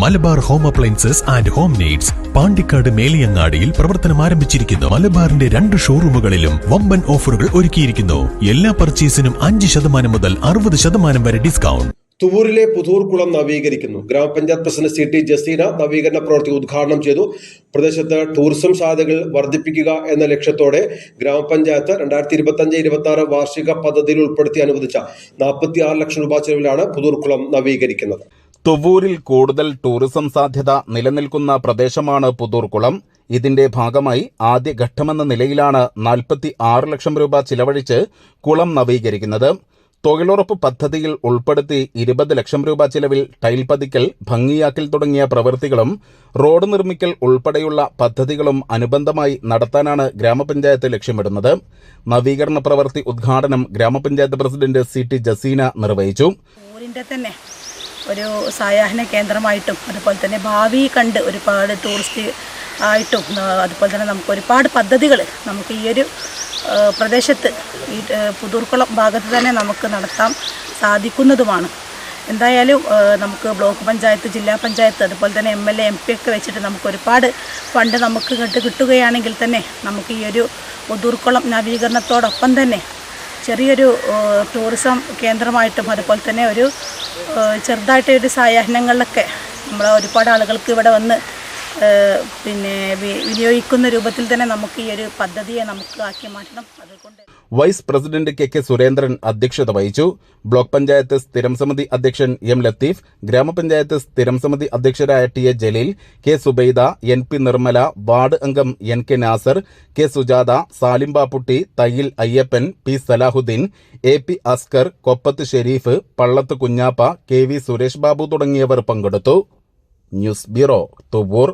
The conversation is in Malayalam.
Malabar home appliances and home needs Pandikkad മേലിയങ്ങാടിയിൽ പ്രവർത്തനം ആരംഭിച്ചിരിക്കുന്നു. മലബാറിന്റെ രണ്ട് ഷോറൂമുകളിലും വമ്പൻ ഓഫറുകൾ ഒരുക്കിയിരിക്കുന്നു. എല്ലാ പർച്ചേസിനും അഞ്ച് ശതമാനം മുതൽ അറുപത് ശതമാനം വരെ ഡിസ്കൗണ്ട്. തുവൂരിലെ പുതൂർക്കുളം നവീകരിക്കുന്നു. ഗ്രാമപഞ്ചായത്ത് പ്രസിഡന്റ് സി ടി ജസീന നവീകരണ പ്രവൃത്തി ഉദ്ഘാടനം ചെയ്തു. പ്രദേശത്ത് ടൂറിസം സാധ്യതകൾ വർദ്ധിപ്പിക്കുക എന്ന ലക്ഷ്യത്തോടെ ഗ്രാമപഞ്ചായത്ത് രണ്ടായിരത്തി ഇരുപത്തി അഞ്ച് ഇരുപത്തി ആറ് വാർഷിക പദ്ധതിയിൽ ഉൾപ്പെടുത്തി അനുവദിച്ച നാൽപ്പത്തി ലക്ഷം രൂപ ചെലവിലാണ് പുതൂർക്കുളം നവീകരിക്കുന്നത്. തുവൂരിൽ കൂടുതൽ ടൂറിസം സാധ്യത നിലനിൽക്കുന്ന പ്രദേശമാണ് പുതൂർക്കുളം ഇതിന്റെ ഭാഗമായി ആദ്യഘട്ടമെന്ന നിലയിലാണ് നാൽപ്പത്തി ആറ് ലക്ഷം രൂപ ചിലവഴിച്ച് കുളം നവീകരിക്കുന്നത്. തൊഴിലുറപ്പ് പദ്ധതിയിൽ ഉൾപ്പെടുത്തി ഇരുപത് ലക്ഷം രൂപ ചിലവിൽ ടൈൽ പതിക്കൽ ഭംഗിയാക്കൽ തുടങ്ങിയ പ്രവൃത്തികളും റോഡ് നിർമ്മിക്കൽ ഉൾപ്പെടെയുള്ള പദ്ധതികളും അനുബന്ധമായി നടത്താനാണ് ഗ്രാമപഞ്ചായത്ത് ലക്ഷ്യമിടുന്നത്. നവീകരണ പ്രവൃത്തി ഉദ്ഘാടനം ഗ്രാമപഞ്ചായത്ത് പ്രസിഡന്റ് സി ടി ജസീന നിർവഹിച്ചു. ഒരു സായാഹ്ന കേന്ദ്രമായിട്ടും അതുപോലെ തന്നെ ഭാവി കണ്ട് ഒരുപാട് ടൂറിസ്റ്റ് ആയിട്ടും അതുപോലെ തന്നെ നമുക്ക് ഒരുപാട് പദ്ധതികൾ നമുക്ക് ഈ ഒരു പ്രദേശത്ത് ഈ പുതൂർക്കുളം ഭാഗത്ത് തന്നെ നമുക്ക് നടത്താൻ സാധിക്കുന്നതുമാണ്. എന്തായാലും നമുക്ക് ബ്ലോക്ക് പഞ്ചായത്ത് ജില്ലാ പഞ്ചായത്ത് അതുപോലെ തന്നെ M L A M P ഒക്കെ വെച്ചിട്ട് നമുക്ക് ഒരുപാട് ഫണ്ട് നമുക്ക് കിട്ട് കിട്ടുകയാണെങ്കിൽ തന്നെ നമുക്ക് ഈ ഒരു പുതൂർക്കുളം നവീകരണത്തോടൊപ്പം തന്നെ ചെറിയൊരു ടൂറിസം കേന്ദ്രമായിട്ടും അതുപോലെ തന്നെ ഒരു ചെറുതായിട്ട് ഒരു സായാഹ്നങ്ങളിലൊക്കെ നമ്മൾ ഒരുപാട് ആളുകൾക്ക് ഇവിടെ വന്ന് പിന്നെ വിനിയോഗിക്കുന്ന രൂപത്തിൽ തന്നെ നമുക്ക് ഈ ഒരു പദ്ധതിയെ നമുക്ക് ആക്കി മാറ്റണം. അതുകൊണ്ട് vice president K K Surendran അധ്യക്ഷത വഹിച്ചു. ബ്ലോക്ക് പഞ്ചായത്ത് സ്ഥിരം സമിതി അധ്യക്ഷൻ എം ലത്തീഫ് ഗ്രാമപഞ്ചായത്ത് സ്ഥിരം സമിതി അധ്യക്ഷരായ T A Jaleel K Subaida N P Nirmala ward അംഗം N K Nasar K Sujatha Salimbapputty Thayyil Ayyappan P Salahuddin A P Askar Koppath Sherif Pallath Kunhappa K V Suresh Babu തുടങ്ങിയവർ പങ്കെടുത്തു. News bureau Thuvvur.